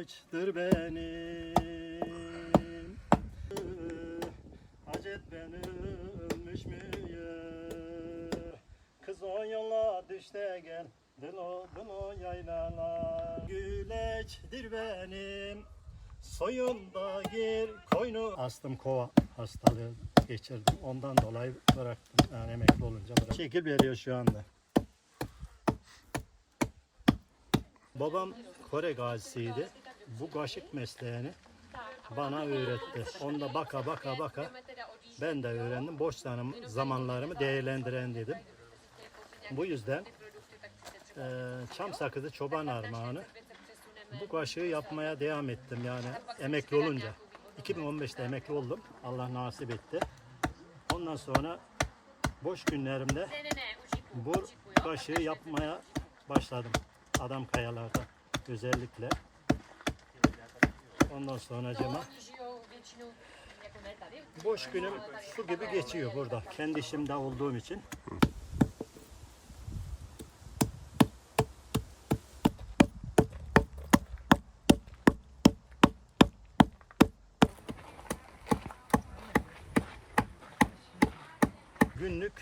ilaçtır benim Acet ben ölmüş müyüm Kız o yola düş de gel Dılo dılo yaylalar Güleçtir benim Soyunda gir koynu Astım kova hastalığı geçirdim. Ondan dolayı bıraktım. Yani emekli olunca bıraktım. Şekil veriyor şu anda. Babam Kore gazisiydi. Bu kaşık mesleğini bana öğretti. Onda baka baka baka ben de öğrendim. Boş zamanlarımı değerlendiren dedim. Bu yüzden eee çam sakızı çoban armağanı bu kaşığı yapmaya devam ettim yani emekli olunca. 2015'te emekli oldum. Allah nasip etti. Ondan sonra boş günlerimde bu kaşığı yapmaya başladım. Adam kayalarda özellikle. Ondan sonra cema boş günüm su gibi geçiyor burada. Kendi işimde olduğum için. Günlük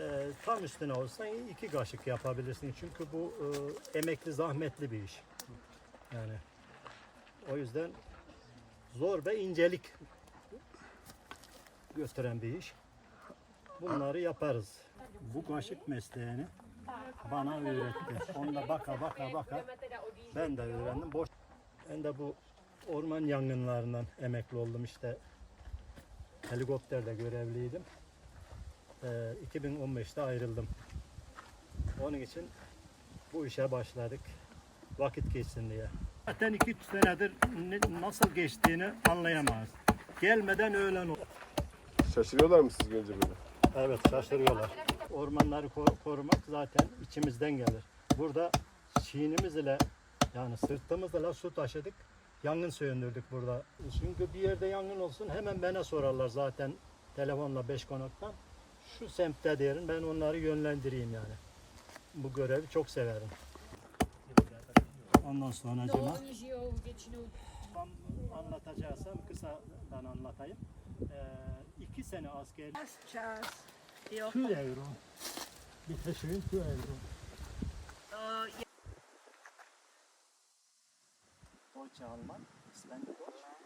e, tam üstüne olsa iki kaşık yapabilirsin. Çünkü bu e, emekli zahmetli bir iş. Yani o yüzden zor ve incelik gösteren bir iş. Bunları yaparız. Bu kaşık mesleğini bana öğretti. Onda baka baka baka ben de öğrendim. Boş. Ben de bu orman yangınlarından emekli oldum işte. Helikopterde görevliydim. Ee, 2015'te ayrıldım. Onun için bu işe başladık. Vakit geçsin diye. Zaten 2-3 senedir ne- nasıl geçtiğini anlayamaz. Gelmeden öğlen oldu. Şaşırıyorlar mı siz gelince böyle? Evet şaşırıyorlar. Ormanları ko- korumak zaten içimizden gelir. Burada şiinimiz ile yani sırtımızla su taşıdık. Yangın söndürdük burada. Çünkü bir yerde yangın olsun hemen bana sorarlar zaten telefonla beş konaktan. Şu semtte derim ben onları yönlendireyim yani. Bu görevi çok severim. Ondan sonra tam anlatacaksam kısadan anlatayım. Ee, iki sene asker. 2 euro. Bitte schön 2 euro. Deutsche Alman, Sven Deutsch.